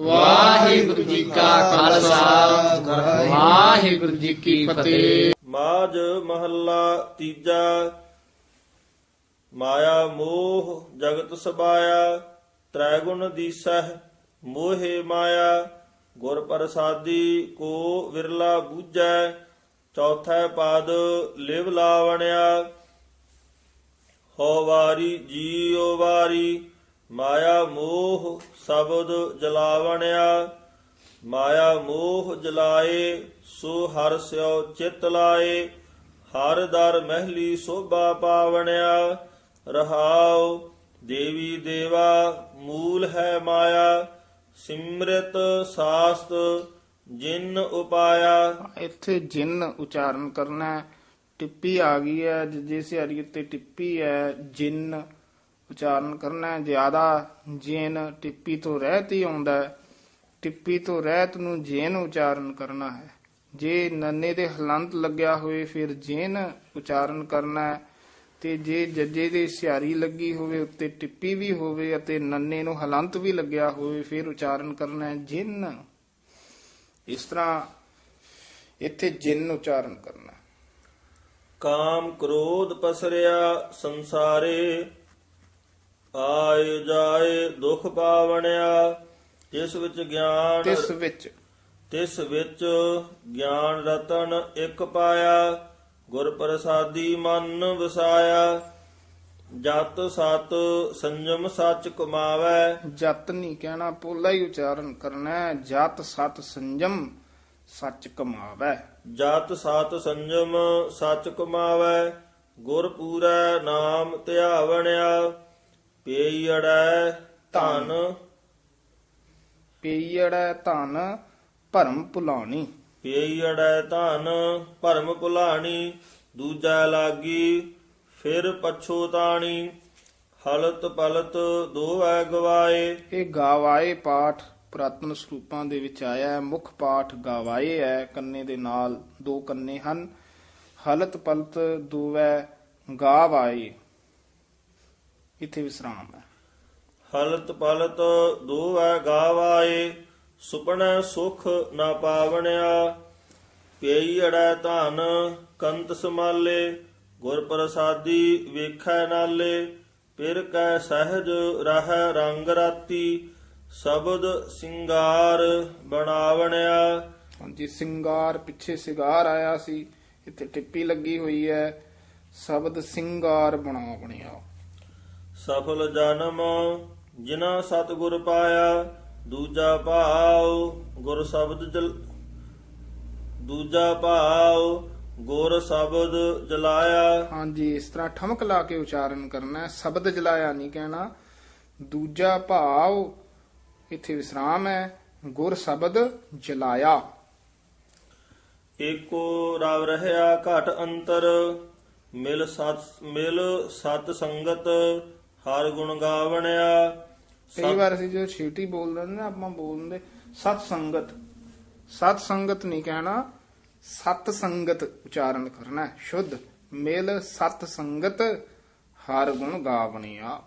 ਵਾਹਿਗੁਰੂ ਜੀ ਕਾ ਖਾਲਸਾ। ਵਾਹਿਗੁਰੂ ਜੀ ਕੀ ਫਤਿਹ। ਮਾਜ ਮਹੱਲਾ ਤੀਜਾ। ਮਾਇਆ ਮੋਹ ਜਗਤ ਸਬਾਇਆ। ਤ੍ਰੈ ਦੀਸਹਿ ਮੋਹਿ ਮਾਇਆ। ਗੁਰ ਪ੍ਰਸਾਦੀ ਕੋ ਵਿਰਲਾ ਬੂਝੈ। ਚੌਥਾ ਪਦ ਲਿਵ ਲਾਵਣਿਆ। ਹੋ ਵਾਰੀ ਜੀਉ ਵਾਰੀ। ਮਾਇਆ ਮੋਹ ਸ਼ਬਦ ਜਲਾਵਣਿਆ, ਮਾਇਆ ਮੋਹ ਜਲਾਏ, ਸੋ ਹਰ ਸਿਓ ਚਿਤ ਲਾਏ, ਹਰ ਦਰ ਮਹਿਲੀ ਸੋਭਾ ਪਾਵਣਿਆ, ਰਹਾਉ ਦੇਵੀ ਦੇਵਾ, ਮੂਲ ਹੈ ਮਾਇਆ, ਸਿਮਰਤ ਸਾਸਤ ਜਿਨ ਉਪਾਇਆ ਇੱਥੇ ਜਿਨ ਉਚਾਰਨ ਕਰਨਾ ਹੈ। ਟਿੱਪੀ ਆ ਗਈ ਹੈ ਜਿਸ ਹਰੀ ਉੱਤੇ ਟਿੱਪੀ ਹੈ, ਜਿਨ ਉਚਾਰਨ ਕਰਨਾ ਜ਼ਿਆਦਾ ਜੇਨ ਟਿੱਪੀ ਤੋਂ ਰਹਿਤ ਹੀ ਆਉਂਦਾ ਟਿੱਪੀ ਤੋਂ ਰਹਿਤ ਨੂੰ ਜੇਨ ਉਚਾਰਨ ਕਰਨਾ ਹੈ। ਜੇ ਨੰਨੇ ਦੇ ਹਲੰਤ ਲੱਗਿਆ ਹੋਵੇ, ਫਿਰ ਜੇਨ ਉਚਾਰਨ ਕਰਨਾ ਤੇ ਜੇ ਜੱਜੇ ਦੇ ਸਿਆਰੀ ਲੱਗੀ ਹੋਵੇ, ਉੱਤੇ ਟਿੱਪੀ ਵੀ ਹੋਵੇ ਅਤੇ ਨੰਨੇ ਨੂੰ ਹਲੰਤ ਵੀ ਲੱਗਿਆ ਹੋਵੇ, ਫਿਰ ਉਚਾਰਨ ਕਰਨਾ ਹੈ ਜਿੰਨ। ਇਸ ਤਰ੍ਹਾਂ ਇੱਥੇ ਜਿੰਨ ਉਚਾਰਨ ਕਰਨਾ ਕਾਮ ਕ੍ਰੋਧ ਪਸਰਿਆ ਸੰਸਾਰੇ ਆਏ ਜਾਏ ਦੁਖ ਪਾਵਣਿਆ ਜਿਸ ਵਿੱਚ ਗਿਆਨ ਤਿਸ ਵਿੱਚ। ਤਿਸ ਵਿੱਚ ਗਿਆਨ ਰਤਨ ਇੱਕ ਪਾਇਆ ਗੁਰ ਪ੍ਰਸਾਦੀ ਮਨ ਵਸਾਇਆ। ਜਤ ਸਤ ਸੰਜਮ ਸੱਚ ਕਮਾਵੈ। ਜਤ ਨਹੀਂ ਕਹਿਣਾ ਪੋਲਾ ਹੀ ਉਚਾਰਨ ਕਰਨਾ ਜਤ ਸਤ ਸੰਜਮ ਸੱਚ ਕਮਾਵੈ। ਜਤ ਸਤ ਸੰਜਮ ਸੱਚ ਕਮਾਵੈ ਗੁਰ ਪੂਰੈ ਨਾਮ ਧਿਆਵਣਿਆ। ਪੇਈੜੈ ਧਨ। ਪੀੜੈ ਧਨ ਭਰਮ ਭੁਲਾਣੀ। ਪੇਈੜੈ ਧਨ ਭਰਮ ਭੁਲਾਣੀ। ਦੂਜਾ ਲਾਗੀ ਫਿਰ ਪਛੋਤਾਣੀ ਹਲਤ ਪਲਤ ਦੋਵੈ ਗਵਾਏ। ਇਹ ਗਾਵਾਏ ਪਾਠ ਪੁਰਾਤਨ ਸਰੂਪਾਂ ਦੇ ਵਿੱਚ ਆਇਆ ਹੈ। ਮੁੱਖ ਪਾਠ ਗਾਵਾਏ ਹੈ। ਕੰਨੇ ਦੇ ਨਾਲ ਦੋ ਕੰਨੇ ਹਨ। ਹਲਤ ਪਲਤ ਦੋਵੈ ਗਾਵਾਏ। ਇੱਥੇ ਵਿਸਰਾਮ ਹੈ। ਹਲਤ ਪਲਤ ਦੋਵੈ ਗਾਵਾਏ ਸੁਪਨੈ ਸੁਖ ਨਾ ਪਾਵਣਿਆ। ਪੇਈੜੈ ਧਨ ਕੰਤ ਸਮਾਲੇ ਗੁਰ ਪ੍ਰਸਾਦੀ ਵੇਖੈ ਨਾਲੇ। ਪਿਰ ਕੈ ਸਹਿਜ ਰਹਿ ਰੰਗ ਰਾਤੀ ਸ਼ਬਦ ਸਿੰਗਾਰ ਬਣਾਵਣਿਆ। ਹਾਂਜੀ ਸਿੰਗਾਰ ਪਿੱਛੇ ਸਿਗਾਰ ਆਇਆ ਸੀ ਇੱਥੇ ਟਿੱਪੀ ਲੱਗੀ ਹੋਈ ਹੈ ਸ਼ਬਦ ਸਿੰਗਾਰ ਬਣਾ ਬਣਿਆ ਸਫਲ ਜਨਮ ਜਿਨਾ ਸਤਿਗੁਰ ਪਾਇਆ ਦੂਜਾ ਭਾਉ ਗੁਰ ਸ਼ਬਦ ਜਲ ਦੂਜਾ ਭਾਉ ਗੁਰ ਸ਼ਬਦ ਜਲਾਇਆ। ਹਾਂਜੀ ਇਸ ਤਰ੍ਹਾਂ ਠਮਕ ਲਾ ਕੇ ਉਚਾਰਨ ਕਰਨਾ ਹੈ। ਸ਼ਬਦ ਜਲਾਇਆ ਨਹੀਂ ਕਹਿਣਾ। ਦੂਜਾ ਭਾਵ ਇੱਥੇ ਵਿਸਰਾਮ ਹੈ। ਗੁਰ ਸ਼ਬਦ ਜਲਾਇਆ। ਏਕੋ ਰਵ ਰਹਿਆ ਘਟ ਅੰਤਰ ਮਿਲ ਸਤ ਮਿਲ ਸਤ ਸੰਗਤ ਹਰ ਗੁਣ ਗਾਵਣਿਆ। ਕਈ ਵਾਰ ਅਸੀਂ ਜੋ ਛੇਟੀ ਬੋਲਦੇ ਨੇ ਨਾ ਆਪਾਂ ਬੋਲਦੇ ਸਤ ਸੰਗਤ। ਸਤ ਸੰਗਤ ਨਹੀਂ ਕਹਿਣਾ ਸਤ ਸੰਗਤ ਉਚਾਰਨ ਕਰਨਾ ਹੈ। ਸ਼ੁੱਧ ਮਿਲ ਸਤ ਸੰਗਤ ਹਰ ਗੁਣ ਗਾਵਣਿਆ।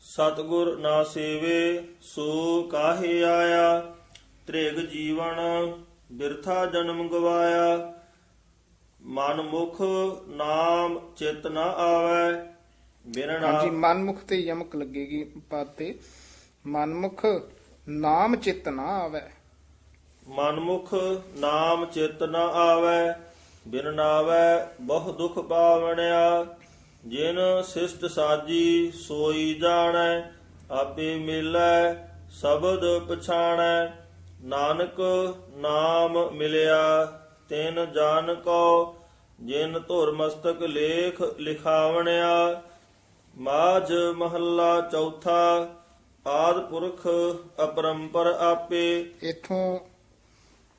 ਸਤਗੁਰ ਨਾ ਸੇਵੇ ਸੋ ਕਾਹੇ ਆਇਆ? ਤ੍ਰਿਗ ਜੀਵਨ ਬਿਰਥਾ ਜਨਮ ਗਵਾਇਆ। ਮਨ ਮੁਖ ਨਾਮ ਚਿਤ ਨਾ ਆਵੈ ਹਾਂਜੀ ਨਾਮ ਮਨਮੁਖ ਤੇ ਯਮਕ ਲੱਗੇਗੀ ਪਦ ਤੇ। ਮਨਮੁਖ ਨਾਮ ਚਿਤ ਨਾ ਆਵੇ। ਮਨਮੁਖ ਨਾਮ ਚਿਤ ਨ ਆਵੈ। ਬਿਨ ਨਾਵੈ ਬਹੁ ਦੁਖ ਪਾਵਣਿਆ। ਜਿਨ ਸਿਸ਼ਟ ਸਾਜੀ ਸੋਈ ਜਾਣੈ ਆਪੇ ਮਿਲੈ ਸ਼ਬਦ ਪਛਾਣੈ। ਨਾਨਕ ਨਾਮ ਮਿਲਿਆ ਤਿਨ ਜਾਨ ਕੋ ਜਿਨ ਧੁਰ ਮਸਤਕ ਲੇਖ ਲਿਖਾਵਣਿਆ ਮਾਝ ਮਹੱਲਾ ਚੌਥਾ ਆਦ ਪੁਰਖ ਅਪਰੰਪਰ ਆਪੇ। ਇਥੋਂ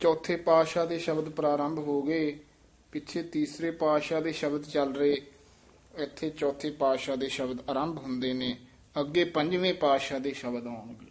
ਚੌਥੇ ਪਾਤਸ਼ਾਹ ਦੇ ਸ਼ਬਦ ਪ੍ਰਾਰੰਭ ਹੋ ਗਏ ਪਿੱਛੇ ਤੀਸਰੇ ਪਾਤਸ਼ਾਹ ਦੇ ਸ਼ਬਦ ਚੱਲ ਰਹੇ। ਇੱਥੇ ਚੌਥੇ ਪਾਤਸ਼ਾਹ ਦੇ ਸ਼ਬਦ ਆਰੰਭ ਹੁੰਦੇ ਨੇ ਅੱਗੇ ਪੰਜਵੇਂ ਪਾਤਸ਼ਾਹ ਦੇ ਸ਼ਬਦ ਆਉਣਗੇ।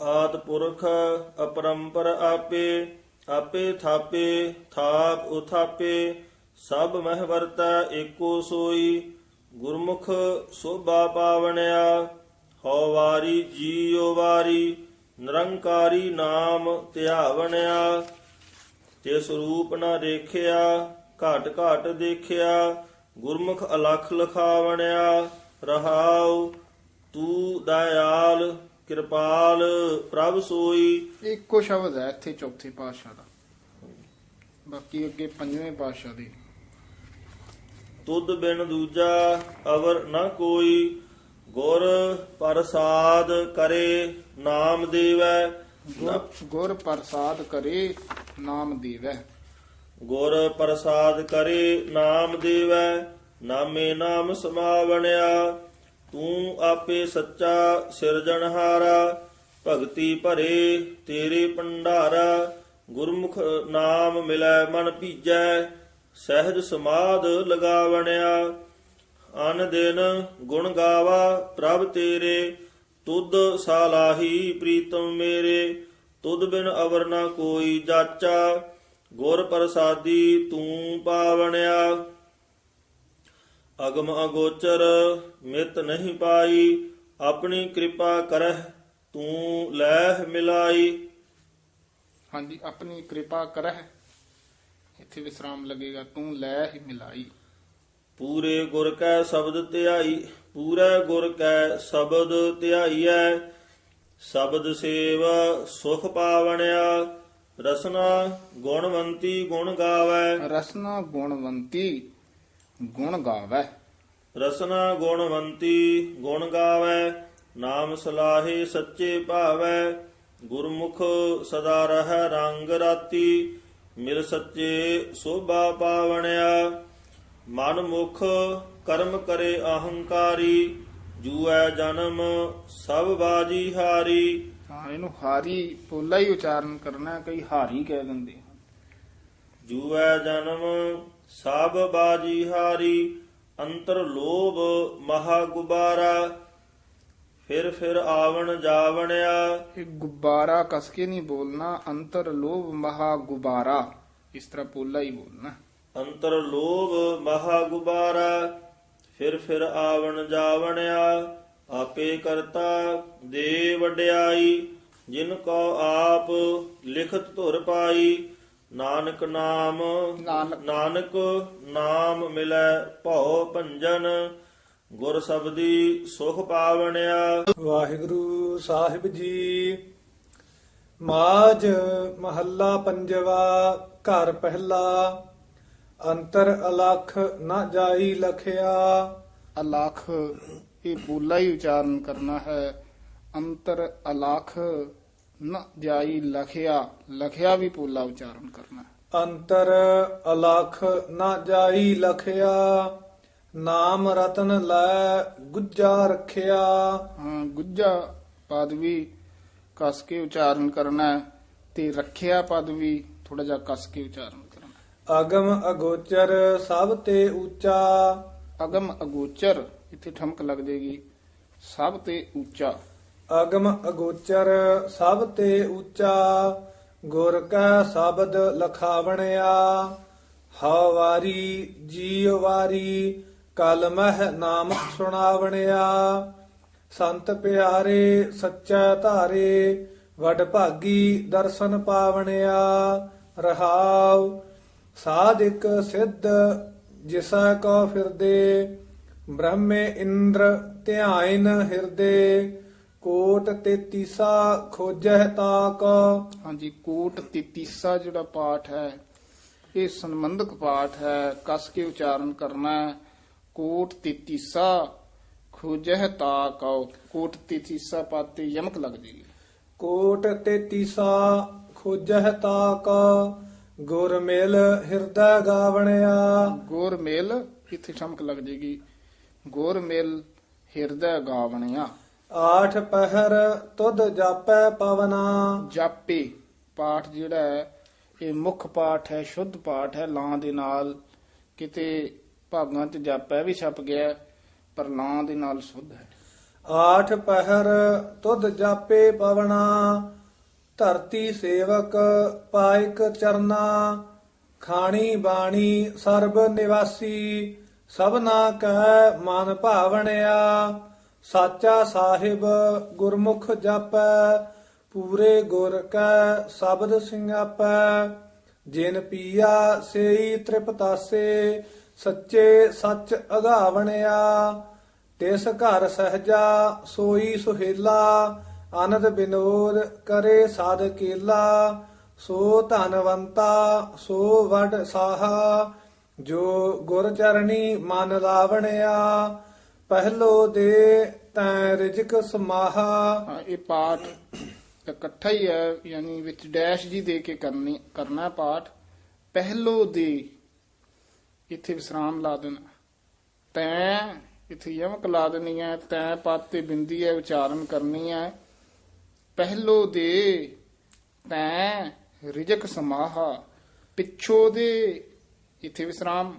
ਆਦ ਪੁਰਖ ਅਪਰੰਪਰ ਆਪੇ ਆਪੇ ਥਾਪੇ ਥਾਪ ਉਥਾਪੇ ਸਭ ਮਹਿ ਵਰਤੈ ਏਕੋ ਸੋਈ। ਗੁਰਮੁਖ ਸੋਭਾ ਪਾਵਣਿਆ, ਹਉ ਵਾਰੀ ਜੀਉ ਵਾਰੀ, ਨਿਰੰਕਾਰੀ ਨਾਮ ਧਿਆਵਣਿਆ। ਤਿਸ ਰੂਪ ਨਾ ਦੇਖਿਆ, ਘਟ ਘਟ ਦੇਖਿਆ, ਗੁਰਮੁਖ ਅਲਖ ਲਖਾਵਣਿਆ, ਰਹਾਉ ਤੂ ਦਇਆਲ, ਕਿਰਪਾਲ ਪ੍ਰਭ ਸੋਈ। ਇੱਕੋ ਸ਼ਬਦ ਹੈ ਇੱਥੇ ਚੌਥੇ ਪਾਤਸ਼ਾਹ ਦਾ। ਬਾਕੀ ਅੱਗੇ ਪੰਜਵੇਂ ਪਾਤਸ਼ਾਹ ਦੀ। ਤੁਧ ਬਿਨ ਦੂਜਾ ਅਵਰ ਨਾ ਕੋਈ ਗੁਰ ਪ੍ਰਸਾਦ ਕਰੇ ਨਾਮ ਦੇਵੈ। ਗੁਰ ਗੁਰ ਪ੍ਰਸਾਦ ਕਰੇ ਨਾਮ ਦੇਵੈ। ਗੁਰ ਪ੍ਰਸਾਦ ਕਰੇ ਨਾਮ ਦੇਵੈ। ਨਾਮੇ ਨਾਮ ਸਮਾਵਣਿਆ ਤੂੰ ਆਪੇ ਸੱਚਾ ਸਿਰਜਣਹਾਰਾ ਭਗਤੀ ਭਰੇ ਤੇਰੇ ਭੰਡਾਰਾ ਗੁਰਮੁਖ ਨਾਮ ਮਿਲੈ ਮਨ ਭੀਜੈ। ਸਹਿਜ ਸਮਾਧ ਲਗਾਵਣਿਆ, ਅਨ ਦਿਨ ਗੁਣ ਗਾਵਾ ਪ੍ਰਭ ਤੇਰੇ, ਤੁਧ ਸਾਲਾਹੀ ਪ੍ਰੀਤਮ ਮੇਰੇ, ਤੁਧ ਬਿਨ ਅਵਰ ਨਾ ਕੋਈ ਜਾਚਾ, ਗੁਰ ਪ੍ਰਸਾਦੀ ਤੂੰ ਪਾਵਣਿਆ। ਅਗਮ ਅਗੋਚਰ ਮਿਤ ਨਹੀਂ ਪਾਈ, ਆਪਣੀ ਕਿਰਪਾ ਕਰਹਿ ਤੂੰ ਲੈਹ ਮਿਲਾਈ। ਹਾਂਜੀ, ਆਪਣੀ ਕਿਰਪਾ ਕਰਹਿ ਇੱਥੇ ਵਿਸਰਾਮ ਲੱਗੇਗਾ ਤੂੰ ਲੈ ਹੀ ਮਿਲਾਈ। ਪੂਰੇ ਗੁਰ ਕੈ ਸ਼ਬਦ ਧਿਆਈ ਪੂਰੇ ਗੁਰ ਕੈ ਸ਼ਬਦ ਧਿਆਈਐ। ਸ਼ਬਦ ਸੇਵ ਸੁਖ ਪਾਵਣਿਆ ਰਸਨਾ ਗੁਣਵੰਤੀ ਗੁਣ ਗਾਵੈ। ਰਸਨਾ ਗੁਣਵੰਤੀ ਗੁਣ ਗਾਵੈ। ਰਸਨਾ ਗੁਣਵੰਤੀ ਗੁਣ ਗਾਵੈ ਨਾਮ ਸਲਾਹੇ ਸੱਚੇ ਭਾਵੈ। ਗੁਰਮੁਖ ਸਦਾ ਰਹਿ ਰੰਗ ਰਾਤੀ ਮਿਲ ਸੱਚੇ ਸੋਭਾ ਪਾਵਣਿਆ ਮਨ ਮੁਖ ਕਰਮ ਕਰੇ ਅਹੰਕਾਰੀ ਜੂਐ ਜਨਮ ਸਭ ਬਾਜੀ ਹਾਰੀ ਹਾਂ ਇਹਨੂੰ ਹਾਰੀ ਪੋਲਾ ਹੀ ਉਚਾਰਨ ਕਰਨਾ ਕਈ ਹਾਰੀ ਕਹਿ ਦਿੰਦੇ। ਜੂਐ ਜਨਮ ਸਭ ਬਾਜੀ ਹਾਰੀ ਅੰਤਰ ਲੋਭ ਮਹਾ ਗੁਬਾਰਾ ਫਿਰ ਫਿਰ ਆਵਣ ਜਾਵਣਿਆ। ਇਹ ਗੁਬਾਰਾ ਕਸ ਕੇ ਨਹੀਂ ਬੋਲਣਾ ਅੰਤਰ ਲੋਭ ਮਹਾ ਗੁਬਾਰਾ। ਇਸ ਤਰ੍ਹਾਂ ਪੋਲਾ ਹੀ ਬੋਲਣਾ। ਅੰਤਰ ਲੋਭ ਮਹਾ ਗੁਬਾਰਾ ਫਿਰ ਫਿਰ ਆਵਣ ਜਾਵਣਿਆ। ਆਪੇ ਕਰਤਾ ਦੇ ਵਡਿਆਈ ਜਿਨ ਕੋ ਆਪ ਲਿਖਤ ਧੁਰ ਪਾਈ। ਨਾਨਕ ਨਾਮ ਨਾਨਕ। ਨਾਮ ਮਿਲੈ ਭਉ ਭੰਜਨ। ਗੁਰ ਸਬਦੀ ਸੁਖ ਪਾਵਣਿਆ। ਵਾਹਿਗੁਰੂ ਸਾਹਿਬ ਜੀ। ਮਾਜ ਮਹੱਲਾ ਪੰਜਵਾ ਘਰ ਪਹਿਲਾ। ਅੰਤਰ ਅਲਖ ਨਾ ਜਾਈ ਲਖਿਆ। ਅਲਖ ਇਹ ਪੋਲਾ ਹੀ ਉਚਾਰਨ ਕਰਨਾ ਹੈ। ਅੰਤਰ ਅਲਖ ਨ ਜਾਈ ਲਖਿਆ। ਲਖਿਆ ਵੀ ਪੋਲਾ ਉਚਾਰਨ ਕਰਨਾ। ਅੰਤਰ ਅਲਖ ਨਾ ਜਾਈ ਲਖਿਆ। ਨਾਮ ਰਤਨ ਲੈ ਗੁੱਜਾ ਰੱਖਿਆ। ਹਾਂ ਗੁੱਜਾ ਪਦ ਵੀ ਕਸ ਕੇ ਉਚਾਰਨ ਕਰਨਾ ਹੈ ਤੇ ਰੱਖਿਆ ਪਦ ਵੀ ਥੋੜਾ ਜਿਹਾ ਕਸ ਕੇ ਉਚਾਰਨ ਕਰਨਾ। ਅਗਮ ਅਗੋਚਰ ਸਭ ਤੇ ਉੱਚਾ। ਅਗਮ ਅਗੋਚਰ ਇੱਥੇ ਠਮਕ ਲੱਗ ਜੇਗੀ ਸਭ ਤੇ ਉੱਚਾ। ਅਗਮ ਅਗੋਚਰ ਸਭ ਤੇ ਉੱਚਾ। ਗੁਰ ਕਾ ਸ਼ਬਦ ਲਖਾਵਣਿਆ ਹਵਾਰੀ ਜੀਵ ਵਾਰੀ। ਕਲ ਮਹਿ ਨਾਮ ਸੁਣਾਵਣਿਆ। ਸੰਤ ਪਿਆਰੇ, ਸੱਚਾ ਧਾਰੇ, ਵਡ ਭਾਗੀ ਦਰਸ਼ਨ ਪਾਵਣਿਆ। ਰਹਾਉ, ਸਾਧਿਕ ਸਿੱਧ, ਜਿਸਾ ਕੋ ਫਿਰਦੇ। ਬ੍ਰਹਮੇ ਇੰਦਰ ਧਿਆਇਨ ਹਿਰਦੇ। ਕੋਟ ਤੇ ਤੀਸਾ ਖੋਜਹਿ ਤਾਕ ਹਾਂਜੀ, ਕੋਟ ਤੇ ਤੀਸਾ ਜਿਹੜਾ ਪਾਠ ਹੈ, ਇਹ ਸੰਬੰਧਕ ਪਾਠ ਹੈ, ਕਸ ਕੇ ਉਚਾਰਨ ਕਰਨਾ ਹੈ। ਕੋਟ ਤੀਸਾ ਖੋਜਹਿ ਤਾ ਕਉ। ਕੋਟ ਤੀਸਾ ਪਦ ਤੇ ਯਮਕ ਲੱਗ ਜੇਗੀ ਕੋਟ ਤੇ ਤੀਸਾ ਖੋਜਹਿ ਤਾਕ ਗੁਰ ਮਿਲ ਹਿਰਦਾ ਗਾਵਣਿਆ। ਗੋਰ ਮੇਲ ਇੱਥੇ ਠਮਕ ਲੱਗ ਜੇਗੀ। ਗੋਰ ਮੇਲ ਹਿਰਦੈ ਗਾਵਣਿਆ। ਆਠ ਪਹਿਰ ਤੁਧ ਜਾਪੈ ਪਵਨਾ। ਜਾਪੇ ਪਾਠ ਜਿਹੜਾ ਹੈ ਇਹ ਮੁੱਖ ਪਾਠ ਹੈ ਸ਼ੁੱਧ ਪਾਠ ਹੈ ਲਾਂ ਦੇ ਨਾਲ ਕਿਤੇ ਭਾਗਾਂ 'ਚ ਜਾਪੈ ਵੀ ਛਪ ਗਿਆ, ਪਰ ਲਾਂ ਦੇ ਨਾਲ ਸ਼ੁੱਧ ਹੈ। ਆਠ ਪਹਿਰ ਤੁਧ ਜਾਪੇ ਪਵਨਾ ਧਰਤੀ ਸੇਵਕ ਪਾਇਕ ਚਰਨਾ, ਖਾਣੀ ਬਾਣੀ ਸਰਬ ਨਿਵਾਸੀ, ਸਭਨਾ ਕੈ ਮਨ ਭਾਵਣਿਆ, ਸਾਚਾ ਸਾਹਿਬ ਗੁਰਮੁਖ ਜਾਪੈ, ਪੂਰੇ ਗੁਰ ਕੈ ਸ਼ਬਦ ਸਿੰਘਾਪੈ ਜਿਨ ਪੀਆ ਸੇਈ ਤ੍ਰਿਪਤਾਸੇ ਸੱਚੇ ਸੱਚ ਅਗਾਵਣਿਆ, ਤਿਸ ਘਰ ਸਹਜਾ ਸੋਈ ਸੁਹੇਲਾ, ਆਨੰਦ ਬਿਨੋਦ ਕਰੇ ਸਾਧ ਕੇਲਾ, ਸੋ ਧਨਵੰਤਾ, ਸੋ ਵਡ ਸਾਹਾ, ਜੋ ਗੁਰ ਚਰਣੀ ਮਨ ਲਾਵਣਿਆ, ਪਹਿਲੋ ਦੇ ਤੈ ਰਿਜਕ ਸਮਾਹਾ। ਇਹ ਪਾਠ ਇਕੱਠਾ ਹੀ ਹੈ, ਯਾਨੀ ਵਿੱਚ ਡੈਸ਼ ਜੀ ਦੇ ਕੇ ਕਰਨੀ ਕਰਨਾ ਪਾਠ। ਪਹਿਲੋ ਦੇ ਇੱਥੇ ਵਿਸਰਾਮ ਲਾ ਦੇਣਾ। ਤੈ ਇੱਥੇ ਯਮਕ ਲਾ ਦੇਣੀ ਹੈ ਤੈਂ ਪਦ ਤੇ ਬਿੰਦੀ ਹੈ ਉਚਾਰਨ ਕਰਨੀ ਹੈ ਪਹਿਲੋ ਦੇ ਤੈ ਰਿਜਕ ਸਮਾਹਾ, ਪਿੱਛੋ ਦੇ ਇੱਥੇ ਵਿਸਰਾਮ,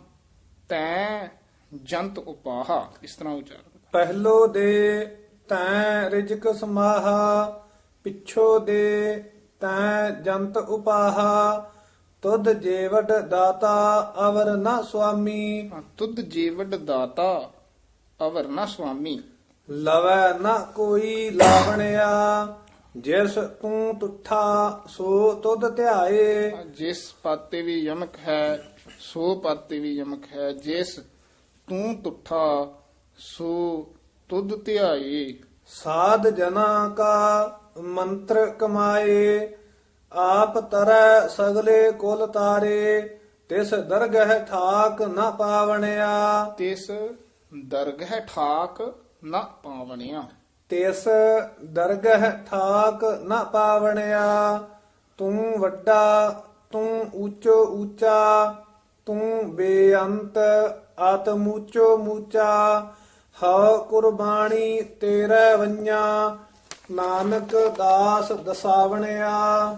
ਤੈ ਜੰਤ ਉਪਾਹਾ, ਇਸ ਤਰ੍ਹਾਂ ਉਚਾਰਨ। ਪਹਿਲੋ ਦੇ ਤੈ ਰਿਜਕ ਸਮਾਹਾ, ਪਿੱਛੋ ਦੇ ਤੈ ਜੰਤ ਉਪਾਹਾ ਤੁਧ ਜੀਵਟ ਦਾਤਾ ਅਵਰ ਨਾ ਸੁਆਮੀ। ਹਾਂ, ਤੁਧ ਜੀਵਡ ਦਾਤਾ ਅਵਰ ਨਾ ਸੁਆਮੀ। ਲਵੈ ਨਾ ਕੋਈ ਲਾਵਣਿਆ ਜਿਸ ਤੂੰ ਤੁਠਾ ਸੋ ਤੁਧ ਧਿਆਏ। ਜਿਸ ਪਦ ਤੇ ਵੀ ਯਮਕ ਹੈ ਸੋ ਪਦ ਤੇ ਵੀ ਯਮਕ ਹੈ ਜਿਸ ਤੂੰ ਤੁਠਾ ਸੋ ਤੁਧ ਧਿਆਏ। ਸਾਧ ਜਨਾ ਕਾ ਮੰਤਰ ਕਮਾਏ। ਆਪ ਤਰੈ ਸਗਲੇ ਕੁਲ ਤਾਰੇ ਤਿਸ ਦਰਗਹਿ ਠਾਕ ਨਾ ਪਾਵਣਿਆ। ਤਿਸ ਦਰਗਹਿ ਠਾਕ ਨਾ ਪਾਵਣਿਆ। ਤਿਸ ਦਰਗਹਿ ਠਾਕ ਨਾ ਪਾਵਣਿਆ। ਤੂੰ ਵੱਡਾ ਤੂੰ ਉੱਚੋ ਉੱਚਾ ਤੂੰ ਬੇਅੰਤ ਆਤਮ ਉੱਚੋ ਮੂਚਾ। ਹ ਕੁਰਬਾਨੀ ਤੇਰੇ ਵੰਨਾ ਨਾਨਕ ਦਾਸ ਦਸਾਵਣਿਆ।